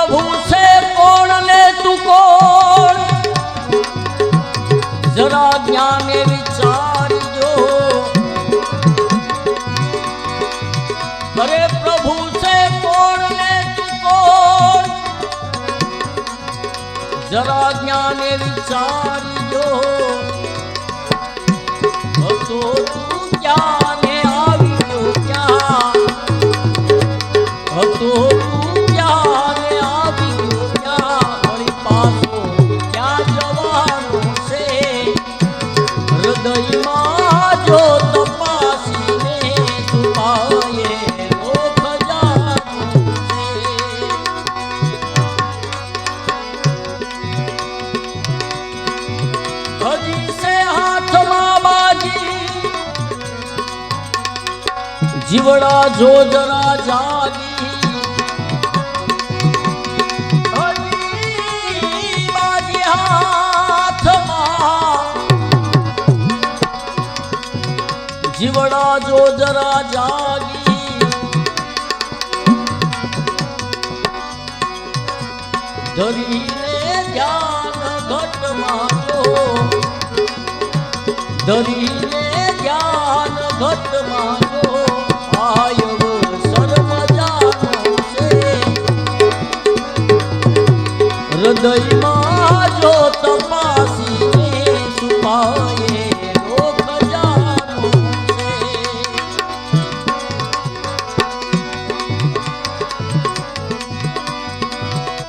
પ્રભુ છે કોણ ને તું કોણ? જરા જ્ઞાને વિચારજો. અરે પ્રભુ છે કોણ ને તું કોણ? જરા જ્ઞાને વિચાર જીવડા જો જરા હાથમાં. જીવડા જો જરા જાગી ધરીને ધ્યાન ઘટમાં ધરીને ધ્યાન ઘટમાં હૃદયમાં જો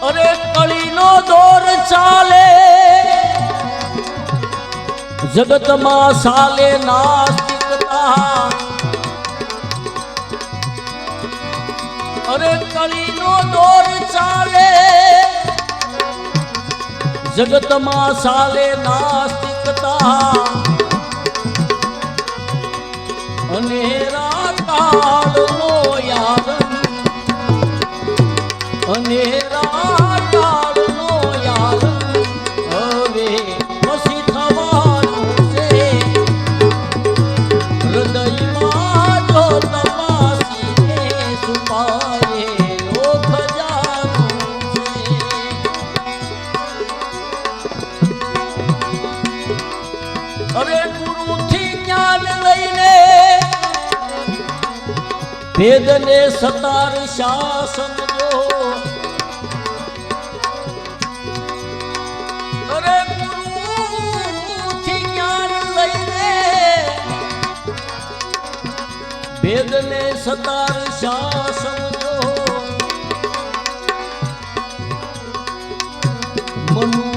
અરે કળીનો દોર ચાલે જગતમાં સાલે નાસ્તિકતા. અરે કળીનો દોર ચાલે જગતમાં સાલે નાસ્તિકતા. અરે ગુરુથી જ્ઞાન લઈને વેદને સતાર શાસન જો. અરે ગુરુથી જ્ઞાન લઈને વેદને સતાર શાસન જો. મનુષ્ય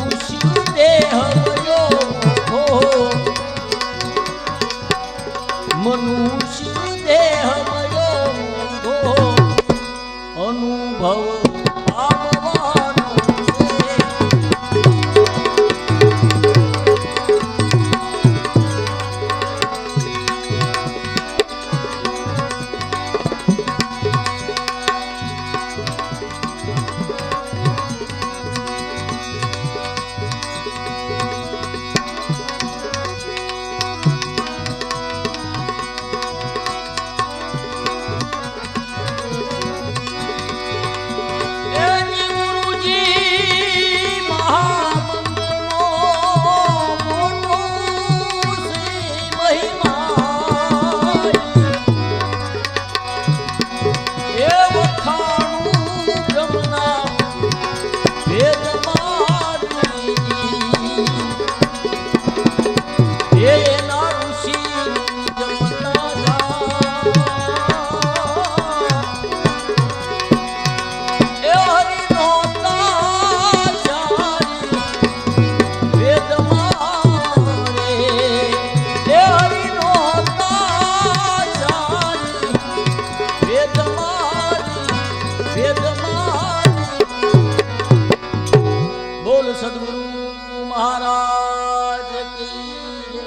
મહારાજ કી.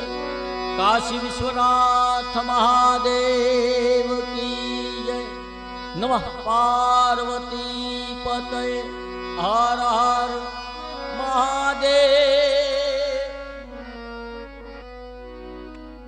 કાશી વિશ્વનાથ મહાદેવ કી જય નમઃ પાર્વતી પતય હર હર મહાદેવ